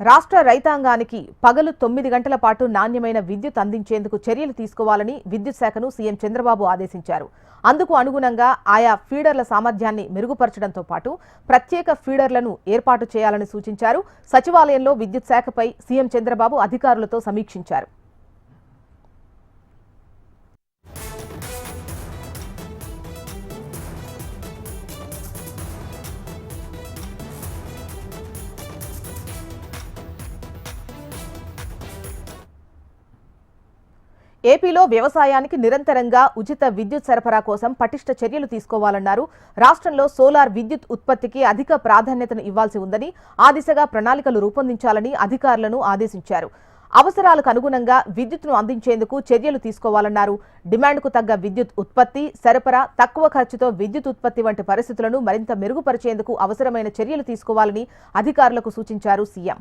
రాష్ట్ర రైతాంగానికి పగలు తొమ్మిది గంటల పాటు నాణ్యమైన విద్యుత్ అందించేందుకు చర్యలు తీసుకోవాలని విద్యుత్ శాఖను సీఎం చంద్రబాబు ఆదేశించారు. అందుకు అనుగుణంగా ఆయా ఫీడర్ల సామర్థ్యాన్ని మెరుగుపరచడంతో పాటు ప్రత్యేక ఫీడర్లను ఏర్పాటు చేయాలని సూచించారు. సచివాలయంలో విద్యుత్ శాఖపై సీఎం చంద్రబాబు అధికారులతో సమీక్షించారు. ఏపీలో వ్యవసాయానికి నిరంతరంగా ఉచిత విద్యుత్ సరఫరా కోసం పటిష్ట చర్యలు తీసుకోవాలన్నారు. రాష్ట్రంలో సోలార్ విద్యుత్ ఉత్పత్తికి అధిక ప్రాధాన్యతను ఇవ్వాల్సి ఉందని ఆ దిశగా ప్రణాళికలు రూపొందించాలని అధికారులను ఆదేశించారు. అవసరాలకు అనుగుణంగా విద్యుత్ను అందించేందుకు చర్యలు తీసుకోవాలన్నారు. డిమాండ్కు తగ్గ విద్యుత్ ఉత్పత్తి సరఫరా తక్కువ ఖర్చుతో విద్యుత్ ఉత్పత్తి వంటి పరిస్థితులను మరింత మెరుగుపరిచేందుకు అవసరమైన చర్యలు తీసుకోవాలని అధికారులకు సూచించారు సీఎం.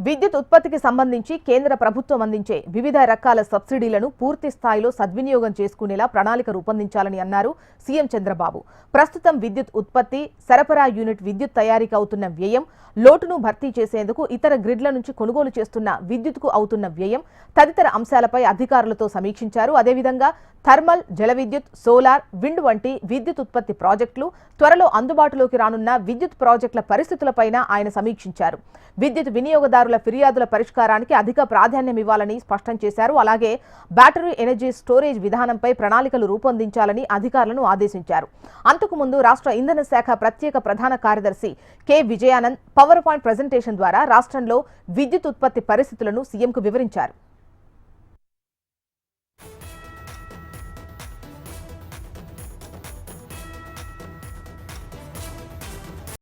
విద్యుత్ ఉత్పత్తికి సంబంధించి కేంద్ర ప్రభుత్వం అందించే వివిధ రకాల సబ్సిడీలను పూర్తి స్థాయిలో సద్వినియోగం చేసుకునేలా ప్రణాళిక రూపొందించాలని అన్నారు సీఎం చంద్రబాబు. ప్రస్తుతం విద్యుత్ ఉత్పత్తి సరఫరా యూనిట్ విద్యుత్ తయారీకి అవుతున్న వ్యయం లోటును భర్తీ చేసేందుకు ఇతర గ్రిడ్ల నుంచి కొనుగోలు చేస్తున్న విద్యుత్కు అవుతున్న వ్యయం తదితర అంశాలపై అధికారులతో సమీక్షించారు. అదేవిధంగా థర్మల్ జల విద్యుత్ సోలార్ విండ్ వంటి విద్యుత్ ఉత్పత్తి ప్రాజెక్టులు త్వరలో అందుబాటులోకి రానున్న విద్యుత్ ప్రాజెక్టుల పరిస్థితులపైన ఆయన సమీక్షించారు. విద్యుత్ వినియోగదారు వినియోగదారుల ఫిర్యాదుల పరిష్కారానికి అధిక ప్రాధాన్యం ఇవ్వాలని స్పష్టం చేశారు. అలాగే బ్యాటరీ ఎనర్జీ స్టోరేజ్ విధానంపై ప్రణాళికలు రూపొందించాలని అధికారులను ఆదేశించారు. అంతకుముందు రాష్ట్ర ఇంధన శాఖ ప్రత్యేక ప్రధాన కార్యదర్శి K. Vijayanand power point presentation ద్వారా రాష్ట్రంలో విద్యుత్ ఉత్పత్తి పరిస్థితులను సీఎంకు వివరించారు.